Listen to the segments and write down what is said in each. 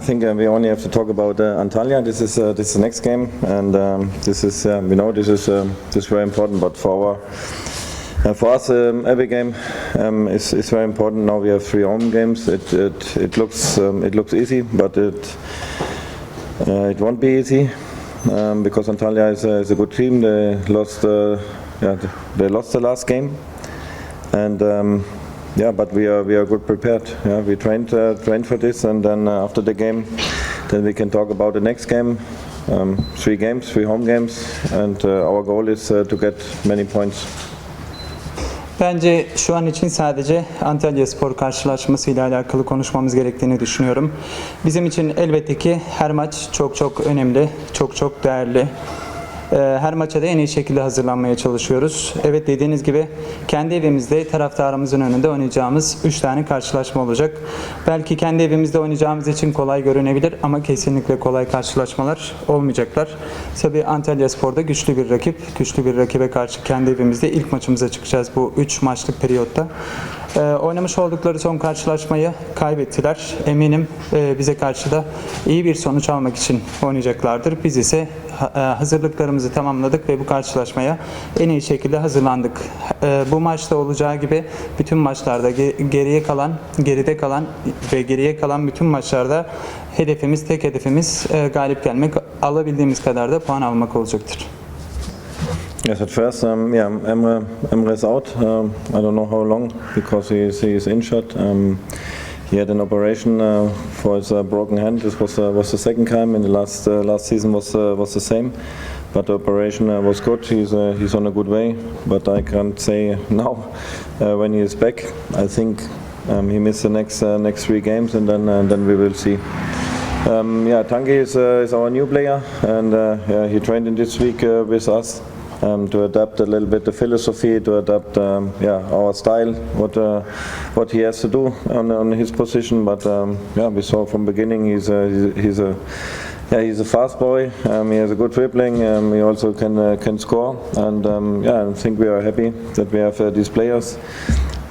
I think uh, we only have to talk about uh, Antalya. This is uh, this is the next game, and um, this is uh, we know this is um, this is very important. But for our uh, for us, um, every game um, is, is very important. Now we have three home games. It it, it looks um, it looks easy, but it uh, it won't be easy um, because Antalya is, a- is a good team. They lost uh, yeah they lost the last game, and. Yeah, but we are we are good prepared. Yeah, we trained uh, trained for this, and then uh, after the game, then we can talk about the next game. Um, three games, three home games, and uh, our goal is uh, to get many points. Bence şu an için sadece Antalya Spor karşılaşmasıyla alakalı konuşmamız gerektiğini düşünüyorum. Bizim için elbette ki her maç çok çok önemli, çok çok değerli. Ee, Her maça da en iyi şekilde hazırlanmaya çalışıyoruz. Evet dediğiniz gibi kendi evimizde taraftarımızın önünde oynayacağımız 3 tane karşılaşma olacak. Belki kendi evimizde oynayacağımız için kolay görünebilir ama kesinlikle kolay karşılaşmalar olmayacaklar. Tabii Antalya Spor'da güçlü bir rakip, güçlü bir rakibe karşı kendi evimizde ilk maçımıza çıkacağız bu 3 maçlık periyotta. Ee, oynamış oldukları son karşılaşmayı kaybettiler. Eminim e, bize karşı da iyi bir sonuç almak için oynayacaklardır. Biz ise e, hazırlıklarımızı tamamladık ve bu karşılaşmaya en iyi şekilde hazırlandık. E, bu maçta olacağı gibi bütün maçlarda ge- geriye kalan, geride kalan ve geriye kalan bütün maçlarda hedefimiz, tek hedefimiz e, galip gelmek, alabildiğimiz kadar da puan almak olacaktır. Yes, at first, um, yeah, Emre Emre is out. Um, I don't know how long because he is, he is injured. Um, he had an operation uh, for his uh, broken hand. This was uh, was the second time, and the last uh, last season was uh, was the same. But the operation uh, was good. He's he's on a good way. But I can't say now when he is back. I think um, he missed the next next three games, and then then we will see. Um, yeah, Tangi is, is our new player, and yeah, he trained in this week with us um, to adapt a little bit the philosophy, to adapt um, yeah our style, what uh, what he has to do on, on his position. But um, yeah, we saw from beginning he's a, he's, a yeah, he's a fast boy. Um, he has a good dribbling. Um, he also can uh, can score, and um, yeah, I think we are happy that we have uh, these players.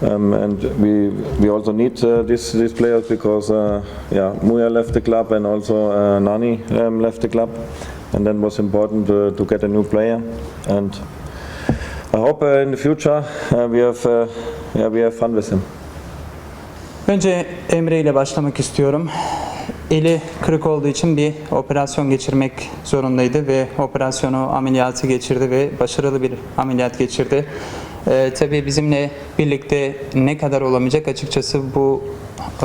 Um, and we we also need uh, these these players because uh, yeah Muya left the club and also uh, Nani um, left the club, and then was important to, to get a new player. And I hope uh, in the future uh, we have uh, yeah we have fun with him. Önce Emre ile başlamak istiyorum. Eli kırık olduğu için bir operasyon geçirmek zorundaydı ve operasyonu ameliyatı geçirdi ve başarılı bir ameliyat geçirdi. Ee, tabii bizimle birlikte ne kadar olamayacak açıkçası bu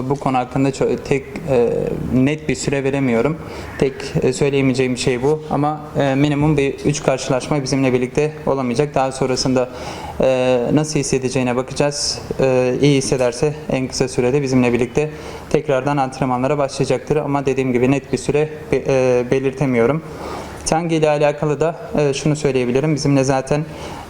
bu konu hakkında ço- tek e, net bir süre veremiyorum. Tek e, söyleyemeyeceğim şey bu ama e, minimum bir 3 karşılaşma bizimle birlikte olamayacak. Daha sonrasında e, nasıl hissedeceğine bakacağız. E, iyi hissederse en kısa sürede bizimle birlikte tekrardan antrenmanlara başlayacaktır ama dediğim gibi net bir süre e, belirtemiyorum. Tangi ile alakalı da e, şunu söyleyebilirim. Bizimle zaten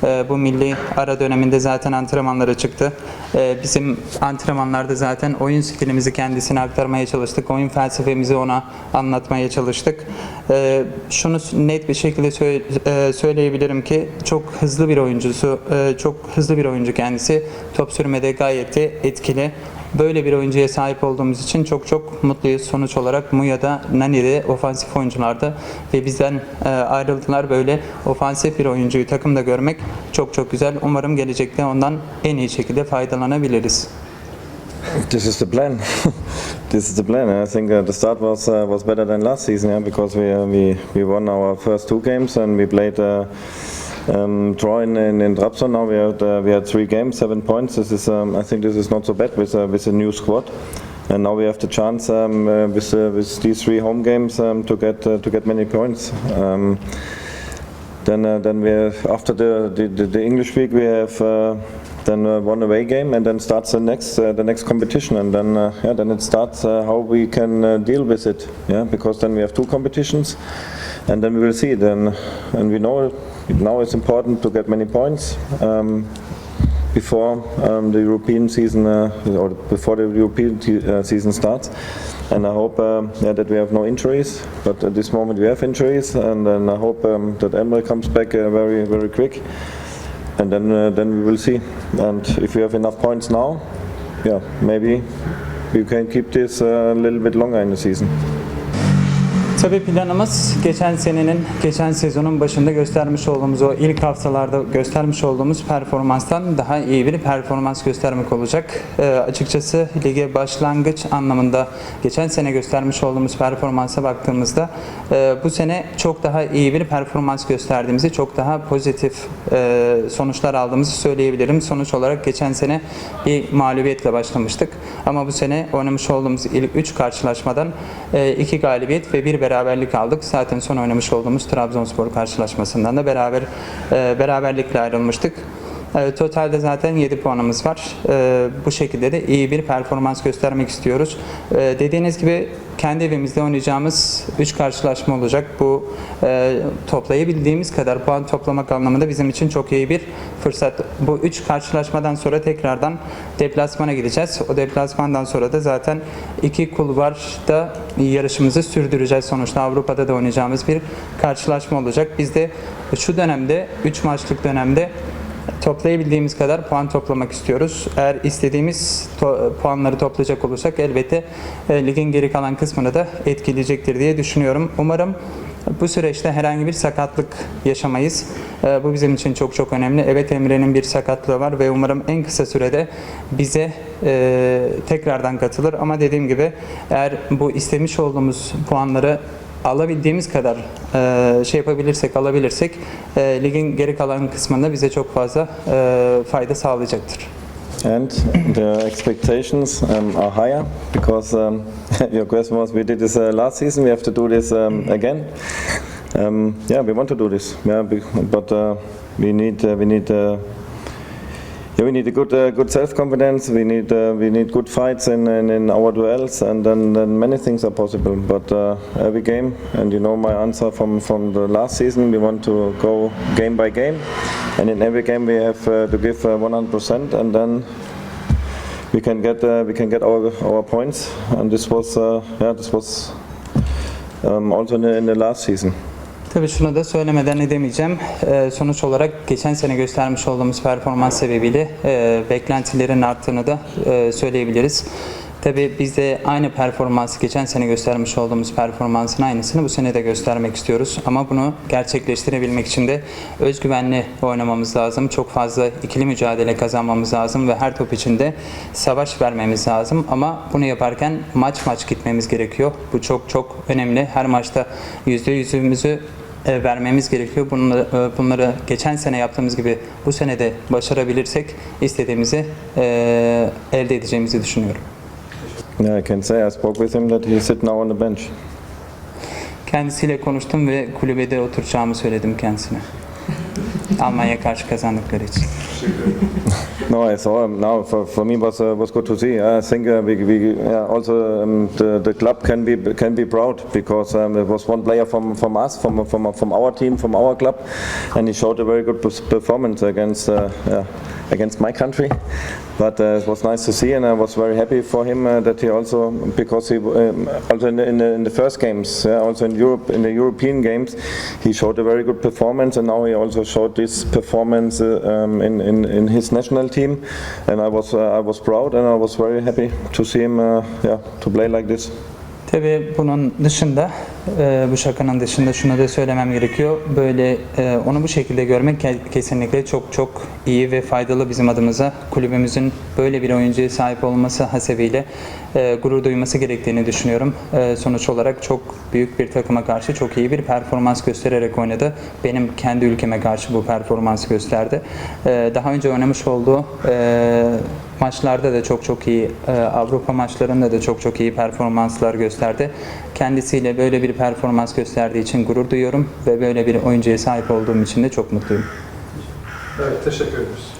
e, bu milli ara döneminde zaten antrenmanlara çıktı. E, bizim antrenmanlarda zaten oyun stilimizi kendisine aktarmaya çalıştık. Oyun felsefemizi ona anlatmaya çalıştık. E, şunu net bir şekilde söyle- e, söyleyebilirim ki çok hızlı bir oyuncusu, e, çok hızlı bir oyuncu kendisi. Top sürmede gayet de etkili. Böyle bir oyuncuya sahip olduğumuz için çok çok mutluyuz. Sonuç olarak Muya'da, Nani'de ofansif oyuncularda ve bizden e, ayrıldılar. Böyle ofansif bir oyuncuyu takımda görmek çok çok güzel. Umarım gelecekte ondan en iyi şekilde faydalanabiliriz. This is the plan. this is the plan. I think uh, the start was uh, was better than last season, yeah, because we uh, we we won our first two games and we played. Uh, um, draw in, in, in Trabzon now we had uh, we had three games seven points. This is um, I think this is not so bad with uh, with a new squad. And now we have the chance um, uh, with uh, with these three home games um, to get uh, to get many points. Um, then uh, then we have, after the, the, the, the English week we have then one away game and then starts the next the next competition. And then yeah then it starts how we can deal with it. Yeah because then we have two competitions and then we will see. Then and we know now it's important to get many points um, before um, the European season uh, or before the European uh, season starts. And I hope um, yeah, that we have no injuries, but at this moment we have injuries, and then I hope um, that Emre comes back uh, very very quick, and then uh, then we will see. And if we have enough points now, yeah, maybe we can keep this uh, a little bit longer in the season. Tabii planımız geçen senenin, geçen sezonun başında göstermiş olduğumuz o ilk haftalarda göstermiş olduğumuz performanstan daha iyi bir performans göstermek olacak. Ee, açıkçası lige başlangıç anlamında geçen sene göstermiş olduğumuz performansa baktığımızda e, bu sene çok daha iyi bir performans gösterdiğimizi, çok daha pozitif e, sonuçlar aldığımızı söyleyebilirim. Sonuç olarak geçen sene bir mağlubiyetle başlamıştık. Ama bu sene oynamış olduğumuz ilk 3 karşılaşmadan 2 galibiyet ve bir beraberlik aldık. Zaten son oynamış olduğumuz Trabzonspor karşılaşmasından da beraber e, beraberlikle ayrılmıştık. E, Totalde zaten 7 puanımız var. E, Bu şekilde de iyi bir performans göstermek istiyoruz. E, Dediğiniz gibi kendi evimizde oynayacağımız 3 karşılaşma olacak. Bu e, toplayabildiğimiz kadar puan toplamak anlamında bizim için çok iyi bir fırsat. Bu 3 karşılaşmadan sonra tekrardan deplasmana gideceğiz. O deplasmandan sonra da zaten iki kulvarda yarışımızı sürdüreceğiz. Sonuçta Avrupa'da da oynayacağımız bir karşılaşma olacak. Biz de şu dönemde 3 maçlık dönemde toplayabildiğimiz kadar puan toplamak istiyoruz. Eğer istediğimiz to- puanları toplayacak olursak elbette e, ligin geri kalan kısmını da etkileyecektir diye düşünüyorum. Umarım bu süreçte herhangi bir sakatlık yaşamayız. E, bu bizim için çok çok önemli. Evet Emre'nin bir sakatlığı var ve umarım en kısa sürede bize e, tekrardan katılır. Ama dediğim gibi eğer bu istemiş olduğumuz puanları alabildiğimiz kadar e, şey yapabilirsek, alabilirsek e, ligin geri kalan kısmında bize çok fazla e, fayda sağlayacaktır. And the expectations um, are higher because um, your question was we did this uh, last season, we have to do this um, again. Um, yeah, we want to do this. Yeah, but uh, we need uh, we need uh, yeah we need a good uh, good self confidence. We need uh, we need good fights in, in, in our duels, and then, then many things are possible. But uh, every game, and you know my answer from from the last season, we want to go game by game, and in every game we have uh, to give uh, 100%, and then we can get uh, we can get our our points. And this was uh, yeah this was um, also in the, in the last season. Tabii şunu da söylemeden edemeyeceğim. Ee, sonuç olarak geçen sene göstermiş olduğumuz performans sebebiyle e, beklentilerin arttığını da e, söyleyebiliriz. Tabii biz de aynı performansı, geçen sene göstermiş olduğumuz performansın aynısını bu sene de göstermek istiyoruz. Ama bunu gerçekleştirebilmek için de özgüvenli oynamamız lazım. Çok fazla ikili mücadele kazanmamız lazım ve her top içinde savaş vermemiz lazım. Ama bunu yaparken maç maç gitmemiz gerekiyor. Bu çok çok önemli. Her maçta yüzde yüzümüzü e, vermemiz gerekiyor. Bunları, e, bunları geçen sene yaptığımız gibi bu sene de başarabilirsek istediğimizi e, elde edeceğimizi düşünüyorum. Yeah, I can say I spoke with him that he sit now on the bench. Kendisiyle konuştum ve kulübede oturacağımı söyledim kendisine. Almanya karşı kazandıkları için. No, I saw him now. For, for me, was uh, was good to see. I think uh, we, we yeah, also um, the, the club can be can be proud because um, there was one player from, from us, from from from our team, from our club, and he showed a very good performance against uh, yeah, against my country. But uh, it was nice to see, and I was very happy for him uh, that he also because he um, also in the, in the in the first games, also in Europe in the European games, he showed a very good performance, and now he also showed this performance uh, um, in, in in his national team, and I was uh, I was proud, and I was very happy to see him, uh, yeah, to play like this. Tabii bunun dışında, e, bu şakanın dışında şunu da söylemem gerekiyor. Böyle e, onu bu şekilde görmek ke- kesinlikle çok çok iyi ve faydalı bizim adımıza. Kulübümüzün böyle bir oyuncuya sahip olması hasebiyle e, gurur duyması gerektiğini düşünüyorum. E, sonuç olarak çok büyük bir takıma karşı çok iyi bir performans göstererek oynadı. Benim kendi ülkeme karşı bu performansı gösterdi. E, daha önce oynamış olduğu e, maçlarda da çok çok iyi, e, Avrupa maçlarında da çok çok iyi performanslar gösterdi. Kendisiyle böyle bir performans gösterdiği için gurur duyuyorum ve böyle bir oyuncuya sahip olduğum için de çok mutluyum. Evet, teşekkür ederiz.